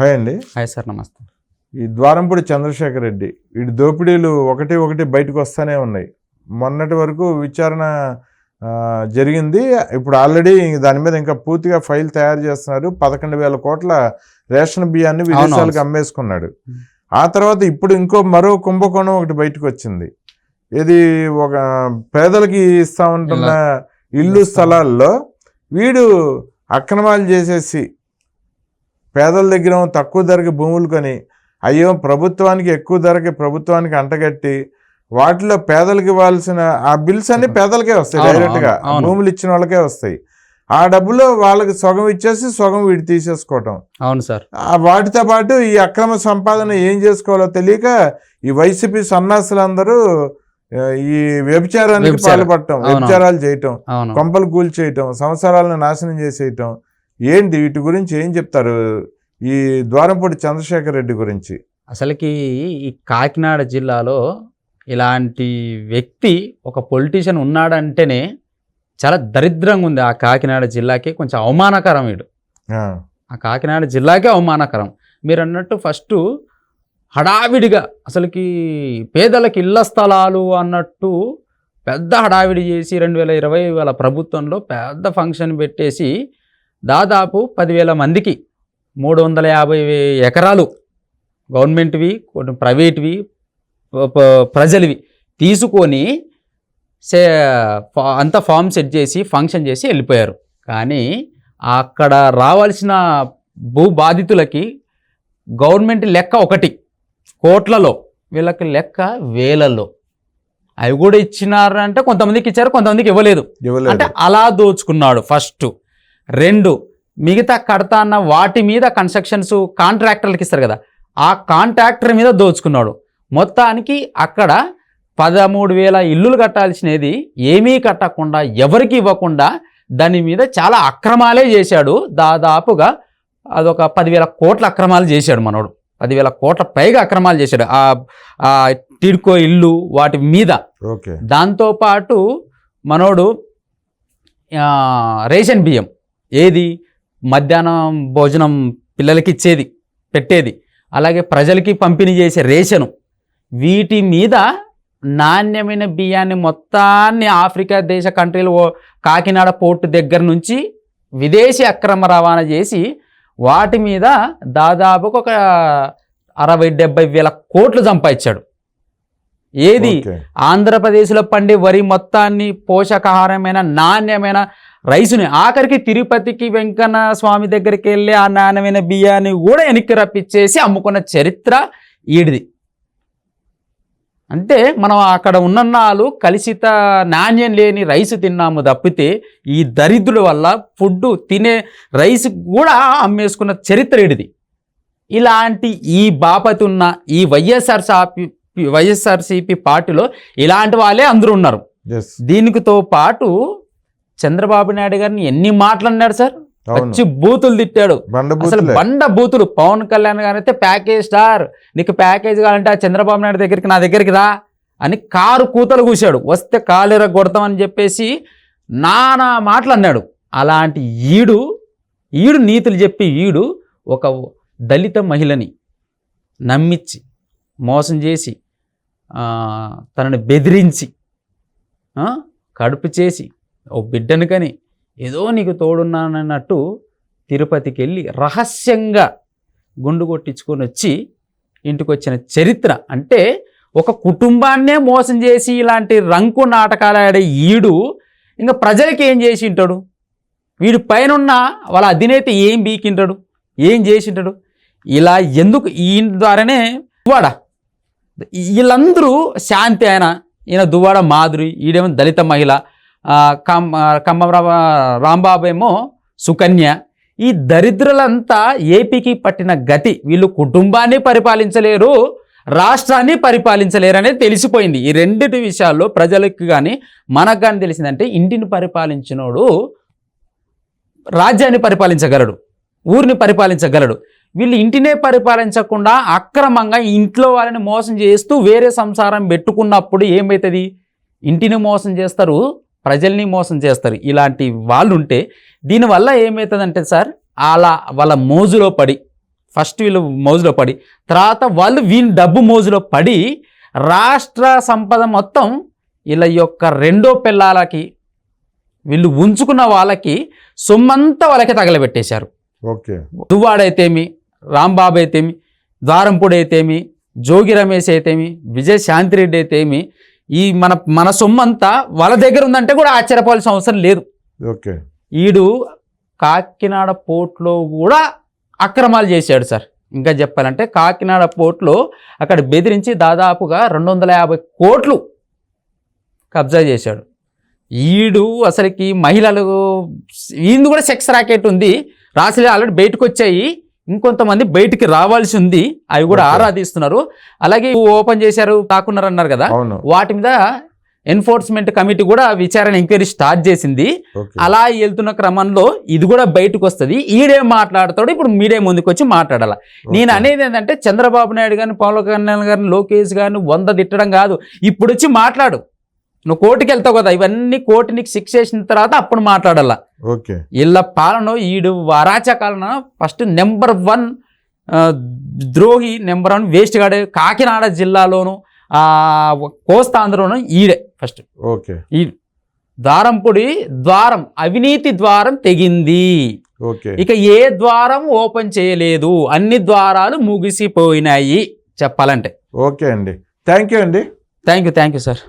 Hi అండి. Hi sir నమస్తే. ఈ ద్వారంపూడి చంద్రశేఖర్ రెడ్డి వీడి దోపిడీలు ఒకటి ఒకటి బయటకు వస్తూనే ఉన్నాయి. మొన్నటి వరకు విచారణ జరిగింది. ఇప్పుడు ఆల్రెడీ దాని మీద ఇంకా పూర్తిగా ఫైల్ తయారు చేస్తున్నారు. పదకొండు వేల కోట్ల రేషన్ బియ్యాన్ని విదేశాలకు అమ్మేసుకున్నాడు. ఆ తర్వాత ఇప్పుడు ఇంకో మరో కుంభకోణం ఒకటి బయటకు వచ్చింది. ఇది ఒక పేదలకి ఇస్తా ఉంటున్న ఇల్లు స్థలాల్లో వీడు అక్రమాలు చేసేసి పేదల దగ్గర తక్కువ ధరకి భూములు కొని అయ్యో ప్రభుత్వానికి ఎక్కువ ధరకి ప్రభుత్వానికి అంటగట్టి వాటిలో పేదలకు ఇవ్వాల్సిన ఆ బిల్స్ అన్ని పేదలకే వస్తాయి అవును, డైరెక్ట్గా అవును, అవును. భూములు ఇచ్చిన వాళ్ళకే వస్తాయి ఆ డబ్బులో వాళ్ళకి సగం ఇచ్చేసి సగం వీడు తీసేసుకోవటం అవును సార్ ఆ వాటితో పాటు ఈ అక్రమ సంపాదన ఏం చేసుకోవాలో తెలియక ఈ వైసీపీ సన్నాసులందరూ ఈ వ్యభిచారానికి వ్యభిచారం. పాల్పడటం. వ్యభిచారాలు చేయటం కొంపలు కూల్చేయటం సంవత్సరాలను నాశనం చేసేయటం ఏంటి వీటి గురించి ఏం చెప్తారు? ఈ ద్వారంపూడి చంద్రశేఖర్ రెడ్డి గురించి. అసలుకి ఈ కాకినాడ జిల్లాలో ఇలాంటి వ్యక్తి ఒక పొలిటీషియన్ ఉన్నాడంటేనే చాలా దరిద్రంగా ఉంది ఆ కాకినాడ జిల్లాకి. కొంచెం అవమానకరం వీడు. ఆ, కాకినాడ జిల్లాకే అవమానకరం. మీరు అన్నట్టు ఫస్ట్ హడావిడిగా అసలుకి పేదలకు ఇళ్ళ స్థలాలు అన్నట్టు పెద్ద హడావిడి చేసి రెండు వేల ఇరవై వేల ప్రభుత్వంలో పెద్ద ఫంక్షన్ పెట్టేసి దాదాపు పదివేల మందికి మూడు వందల యాభై ఎకరాలు గవర్నమెంట్వి కొన్ని ప్రైవేట్వి ప్రజలవి తీసుకొని సే అంతా ఫామ్ సెట్ చేసి ఫంక్షన్ చేసి వెళ్ళిపోయారు. కానీ అక్కడ రావాల్సిన భూ బాధితులకి గవర్నమెంట్ లెక్క ఒకటి కోట్లలో వీళ్ళకి లెక్క వేలల్లో. అవి కూడా ఇచ్చినారు అంటే కొంతమందికి ఇచ్చారు కొంతమందికి ఇవ్వలేదు. అంటే అలా దోచుకున్నాడు ఫస్ట్. రెండు మిగతా కడతా అన్న వాటి మీద కన్స్ట్రక్షన్స్ కాంట్రాక్టర్లకి ఇస్తారు కదా. ఆ కాంట్రాక్టర్ మీద దోచుకున్నాడు. మొత్తానికి అక్కడ పదమూడు వేల ఇల్లులు కట్టాల్సినది ఏమీ కట్టకుండా ఎవరికి ఇవ్వకుండా దాని మీద చాలా అక్రమాలే చేశాడు. దాదాపుగా అదొక పదివేల కోట్ల అక్రమాలు చేశాడు మనోడు. పదివేల కోట్ల పైగా అక్రమాలు చేశాడు. ఆ టిడ్కో ఇల్లు వాటి మీద. ఓకే. దాంతోపాటు మనోడు రేషన్ బియ్యం. ఏది? మధ్యాహ్నం భోజనం పిల్లలకి ఇచ్చేది పెట్టేది. అలాగే ప్రజలకి పంపిణీ చేసే రేషను. వీటి మీద నాణ్యమైన బియ్యాన్ని మొత్తాన్ని ఆఫ్రికా దేశ కంట్రీలు కాకినాడ పోర్టు దగ్గర నుంచి విదేశీ అక్రమ రవాణా చేసి వాటి మీద దాదాపుగా ఒక అరవై డెబ్బై వేల కోట్లు సంపాదించాడు. ఏది. ఆంధ్రప్రదేశ్లో పండే వరి మొత్తాన్ని పోషకాహారమైన నాణ్యమైన రైసుని ఆఖరికి తిరుపతికి వెంకన్న స్వామి దగ్గరికి వెళ్ళి ఆ నాణ్యమైన బియ్యాన్ని కూడా వెనక్కి రప్పించేసి అమ్ముకున్న చరిత్ర ఈడిది. అంటే మనం అక్కడ ఉన్నన్నాళ్ళు కలుషిత నాణ్యం లేని రైస్ తిన్నాము తప్పితే ఈ దరిద్రుల వల్ల ఫుడ్ తినే రైస్ కూడా అమ్మేసుకున్న చరిత్ర ఈడిది. ఇలాంటి ఈ బాపతి ఉన్న ఈ వైఎస్ఆర్సిపి వైఎస్ఆర్సిపి పార్టీలో ఇలాంటి వాళ్ళే అందరూ ఉన్నారు. దీనికితో పాటు చంద్రబాబు నాయుడు గారిని ఎన్ని మాటలు అన్నాడు సార్? వచ్చి బూతులు తిట్టాడు. అసలు బండ బూతులు. పవన్ కళ్యాణ్ గారు అయితే ప్యాకేజ్ స్టార్ నీకు ప్యాకేజ్ కావాలంటే ఆ చంద్రబాబు నాయుడు దగ్గరికి నా దగ్గరికి రా అని కారు కూతలు కూశాడు. వస్తే కాలేర కొడతామని చెప్పేసి నానా మాటలు అన్నాడు. అలాంటి ఈడు ఈడు నీతులు చెప్పి ఈడు ఒక దళిత మహిళని నమ్మించి మోసం చేసి తనని బెదిరించి కడుపు చేసి ఓ బిడ్డను కని ఏదో నీకు తోడున్నానన్నట్టు తిరుపతికి వెళ్ళి రహస్యంగా గుండు కొట్టించుకొని వచ్చి ఇంటికి వచ్చిన చరిత్ర. అంటే ఒక కుటుంబాన్నే మోసం చేసి ఇలాంటి రంకు నాటకాలు ఆడే ఈడు ఇంకా ప్రజలకి ఏం చేసి ఉంటాడు? వీడి పైన ఉన్న వాళ్ళ అధినేత ఏం బీకింటాడు? ఏం చేసి ఉంటాడు? ఇలా ఎందుకు ఈయన ద్వారానే దువ్వాడ? వీళ్ళందరూ శాంతి ఆయన ఈయన దువ్వాడ మాధురి ఈడేమో దళిత మహిళ ఆ, కమ్ రాంబాబు ఏమో సుకన్య. ఈ దరిద్రులంతా ఏపీకి పట్టిన గతి వీళ్ళు కుటుంబాన్ని పరిపాలించలేరు రాష్ట్రాన్ని పరిపాలించలేరు అనేది తెలిసిపోయింది. ఈ రెండింటి విషయాల్లో ప్రజలకు కానీ మనకు కానీ తెలిసిందంటే ఇంటిని పరిపాలించినోడు రాజ్యాన్ని పరిపాలించగలడు ఊరిని పరిపాలించగలడు. వీళ్ళు ఇంటినే పరిపాలించకుండా అక్రమంగా ఇంట్లో వాళ్ళని మోసం చేస్తూ వేరే సంసారం పెట్టుకున్నప్పుడు ఏమవుతుంది ఇంటిని మోసం చేస్తారు ప్రజల్ని మోసం చేస్తారు. ఇలాంటి వాళ్ళు ఉంటే దీనివల్ల ఏమవుతుందంటే సార్ అలా వాళ్ళ మోజులో పడి ఫస్ట్ వీళ్ళు మోజులో పడి తర్వాత వాళ్ళు వీళ్ళ డబ్బు మోజులో పడి రాష్ట్ర సంపద మొత్తం వీళ్ళ యొక్క రెండో పిల్లలకి వీళ్ళు ఉంచుకున్న వాళ్ళకి సొమ్మంతా వాళ్ళకి తగలబెట్టేశారు. ఓకే. దువ్వాడైతేమి రాంబాబు అయితేమి ద్వారంపూడి అయితేమి జోగి రమేష్ అయితేమి విజయ్ శాంతిరెడ్డి అయితేమి ఈ మన మన సొమ్మంతా వాళ్ళ దగ్గర ఉందంటే కూడా ఆశ్చర్యపోవాల్సిన అవసరం లేదు. ఓకే. ఈడు కాకినాడ పోర్ట్లో కూడా అక్రమాలు చేశాడు సార్. ఇంకా చెప్పాలంటే కాకినాడ పోర్ట్లో అక్కడ బెదిరించి దాదాపుగా రెండు వందల యాభై కోట్లు కబ్జా చేశాడు. ఈడు అసలుకి మహిళలు ఈయన కూడా సెక్స్ రాకెట్ ఉంది. రాసులు ఆల్రెడీ బయటకు వచ్చాయి. ఇంకొంతమంది బయటికి రావాల్సి ఉంది. అవి కూడా. ఆరాధిస్తున్నారు. అలాగే ఓపెన్ చేశారు కాకున్నారు అన్నారు కదా వాటి మీద ఎన్ఫోర్స్మెంట్ కమిటీ కూడా విచారణ ఎంక్వైరీ స్టార్ట్ చేసింది. అలా వెళ్తున్న క్రమంలో ఇది కూడా బయటకు వస్తుంది ఈడే మాట్లాడతాడు ఇప్పుడు మీడియా ముందుకు వచ్చి మాట్లాడాల నేను. అనేది ఏంటంటే చంద్రబాబు నాయుడు గారిని పవన్ కళ్యాణ్ గారిని లోకేష్ గారిని వంద తిట్టడం కాదు. ఇప్పుడు వచ్చి మాట్లాడు. నువ్వు కోర్టుకి వెళ్తావు కదా ఇవన్నీ కోర్టు నీకు శిక్ష చేసిన తర్వాత అప్పుడు మాట్లాడాల? ఓకే. వీళ్ళ పాలన ఈడు అరాచకాలన ఫస్ట్ నెంబర్ వన్ ద్రోహి నెంబర్ వన్ వేస్ట్ గాడే కాకినాడ జిల్లాలోను ఆ, కోస్తాంధ్రలోను ఈడే ఫస్ట్. ఓకే. ఈ ద్వారంపుడి ద్వారం అవినీతి ద్వారం తెగింది. ఓకే. ఇక ఏ ద్వారం ఓపెన్ చేయలేదు అన్ని ద్వారాలు ముగిసిపోయినాయి చెప్పాలంటే. ఓకే అండి. థ్యాంక్ యూ అండి. Thank you thank you sir.